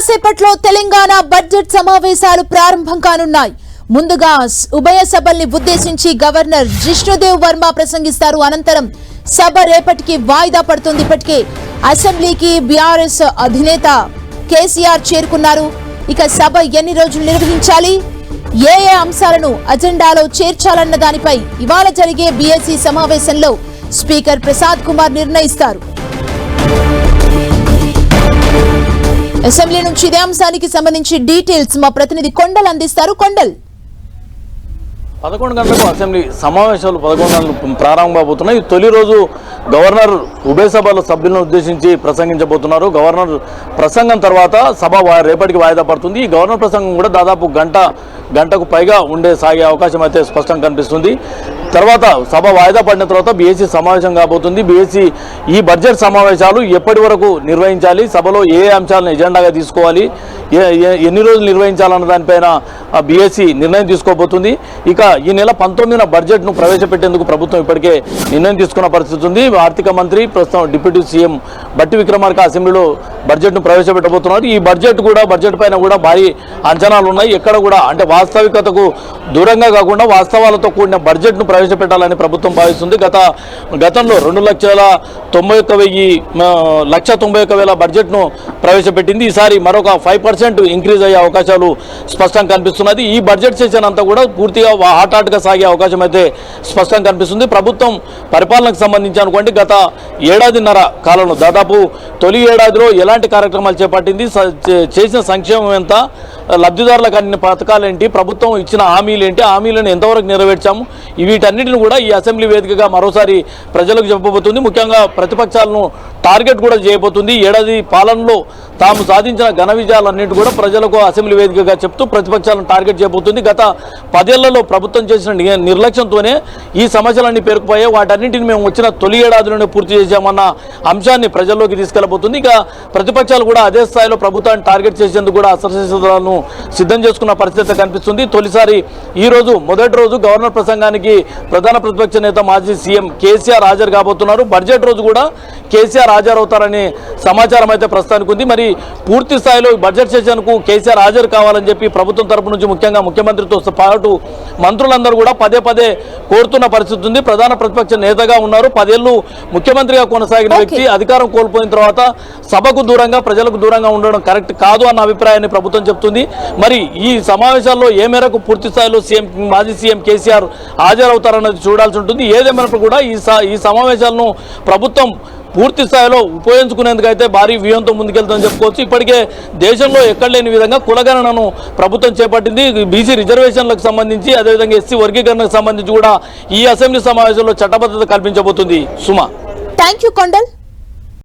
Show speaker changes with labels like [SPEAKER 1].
[SPEAKER 1] కాసేపట్లో తెలంగాణ బడ్జెట్ సమావేశాలు ప్రారంభం కానున్నాయి. ముందుగా ఉభయ సభల్ని ఉద్దేశించి గవర్నర్ జిష్ణుదేవ్ వర్మ ప్రసంగిస్తారు. అనంతరం సభ రేపటికి వాయిదా పడుతుంది. ఇప్పటికే అసెంబ్లీకి బీఆర్ఎస్ అధినేత కేసీఆర్ చేరుకున్నారు. ఇక సభ ఎన్ని రోజులు నిర్వహించాలి? ఏ ఏ అంశాలను అజెండాలో చేర్చాలన్న దానిపై ఇవాళ జరిగే బీఎస్సీ సమావేశంలో స్పీకర్ ప్రసాద్ కుమార్ నిర్ణయిస్తారు. అసెంబ్లీ నుంచి ఇదే అంశానికి సంబంధించి డీటెయిల్స్ మా ప్రతినిధి కొండల్ అందిస్తారు. కొండల్.
[SPEAKER 2] పదకొండు గంటలకు అసెంబ్లీ సమావేశాలు పదకొండు గంటలకు ప్రారంభమవుతున్నాయి తొలి రోజు గవర్నర్ ఉభయ సభల సభ్యులను ఉద్దేశించి ప్రసంగించబోతున్నారు. గవర్నర్ ప్రసంగం తర్వాత సభ రేపటికి వాయిదా పడుతుంది. ఈ గవర్నర్ ప్రసంగం కూడా దాదాపు గంట గంటకు పైగా ఉండే సాగే అవకాశం అయితే స్పష్టంగా కనిపిస్తుంది. తర్వాత సభ వాయిదా పడిన తర్వాత బీఎస్సీ సమావేశం కాబోతుంది. బీఎస్సీ ఈ బడ్జెట్ సమావేశాలు ఎప్పటి వరకు నిర్వహించాలి? సభలో ఏ అంశాలను ఎజెండాగా తీసుకోవాలి? ఎన్ని రోజులు నిర్వహించాలన్న దానిపైన బీఎస్సీ నిర్ణయం తీసుకోబోతుంది. ఇక ఈ నెల పంతొమ్మిదిన బడ్జెట్ను ప్రవేశపెట్టేందుకు ప్రభుత్వం ఇప్పటికే నిర్ణయం తీసుకున్న పరిస్థితి ఉంది. ఆర్థిక మంత్రి ప్రస్తుతం డిప్యూటీ సీఎం బట్టి విక్రమార్క అసెంబ్లీలో బడ్జెట్ను ప్రవేశపెట్టబోతున్నారు. ఈ బడ్జెట్ కూడా బడ్జెట్ పైన కూడా భారీ అంచనాలు ఉన్నాయి. ఎక్కడ కూడా అంటే వాస్తవికతకు దూరంగా కాకుండా వాస్తవాలతో కూడిన బడ్జెట్ను ప్రవేశపెట్టాలని ప్రభుత్వం భావిస్తుంది. గత గతంలో రెండు లక్షల తొంభై ఒక్క వెయ్యి లక్ష తొంభై ఒక్క వేల బడ్జెట్ను ప్రవేశపెట్టింది. ఈసారి మరొక ఫైవ్ పర్సెంట్ ఇంక్రీజ్ అయ్యే అవకాశాలు స్పష్టంగా కనిపిస్తున్నది. ఈ బడ్జెట్ సెషన్ అంతా కూడా పూర్తిగా వా- హాట్ సాగే అవకాశం అయితే స్పష్టంగా కనిపిస్తుంది. ప్రభుత్వం పరిపాలనకు సంబంధించి అనుకోండి గత ఏడాదిన్నర కాలంలో దాదాపు తొలి ఏడాదిలో ఎలాంటి కార్యక్రమాలు చేపట్టింది చేసిన సంక్షేమం ఎంత లబ్ధిదారులకు అందిన పథకాలు ఏంటి ప్రభుత్వం ఇచ్చిన హామీలు ఏంటి హామీలను ఎంతవరకు నెరవేర్చాము? వీటన్నిటిని కూడా ఈ అసెంబ్లీ వేదికగా మరోసారి ప్రజలకు చెప్పబోతుంది. ముఖ్యంగా ప్రతిపక్షాలను టార్గెట్ కూడా చేయబోతుంది. ఏడాది పాలనలో తాము సాధించిన ఘన విజయాలన్నింటి కూడా ప్రజలకు అసెంబ్లీ వేదికగా చెప్తూ ప్రతిపక్షాలను టార్గెట్ చేయబోతుంది. గత పదేళ్ళలో ప్రభుత్వం చేసిన నిర్లక్ష్యంతోనే ఈ సమస్యలన్నీ పేరుకుపోయాయి. వాటన్నింటిని మేము వచ్చిన తొలి ఏడాదిలోనే పూర్తి చేశామన్న అంశాన్ని ప్రజల్లోకి తీసుకెళ్ళబోతుంది. ఇక ప్రతిపక్షాలు కూడా అదే స్థాయిలో ప్రభుత్వాన్ని టార్గెట్ చేసేందుకు కూడా అసలు సిద్ధం చేసుకున్న పరిస్థితి కనిపిస్తుంది. తొలిసారి ఈ రోజు మొదటి రోజు గవర్నర్ ప్రసంగానికి ప్రధాన ప్రతిపక్ష నేత మాజీ సీఎం కేసీఆర్ హాజరు కాబోతున్నారు. బడ్జెట్ రోజు కూడా కేసీఆర్ హాజరవుతారనే సమాచారం అయితే ప్రస్తుతానికి ఉంది. మరి పూర్తి స్థాయిలో ఈ బడ్జెట్ సెషన్కు కేసీఆర్ హాజరు కావాలని చెప్పి ప్రభుత్వం తరపు నుంచి ముఖ్యంగా ముఖ్యమంత్రితో పాటు మంత్రులందరూ కూడా పదే పదే కోరుతున్న పరిస్థితి ఉంది. ప్రధాన ప్రతిపక్ష నేతగా ఉన్నారు. పదేళ్ళు ముఖ్యమంత్రిగా కొనసాగిన. వ్యక్తి అధికారం కోల్పోయిన తర్వాత సభకు దూరంగా ప్రజలకు దూరంగా ఉండడం కరెక్ట్ కాదు అన్న అభిప్రాయాన్ని ప్రభుత్వం చెప్తుంది. మరి ఈ సమావేశాల్లో ఏ మేరకు పూర్తి స్థాయిలో సీఎం మాజీ సీఎం కేసీఆర్ హాజరవుతారన్నది చూడాల్సి ఉంటుంది. ఏదేమైనప్పుడు కూడా ఈ ఈ సమావేశాలను ప్రభుత్వం పూర్తి స్థాయిలో ఉపయోగించుకునేందుకైతే భారీ వ్యూహంతో ముందుకెళ్తుందని చెప్పుకోవచ్చు. ఇప్పటికే దేశంలో ఎక్కడ లేని విధంగా కులగణనను ప్రభుత్వం చేపట్టింది. బీసీ రిజర్వేషన్లకు సంబంధించి అదేవిధంగా ఎస్సీ వర్గీకరణకు సంబంధించి కూడా ఈ అసెంబ్లీ సమావేశంలో చట్టబద్ధత కల్పించబోతుంది. సుమా.
[SPEAKER 1] Thank you Kondal.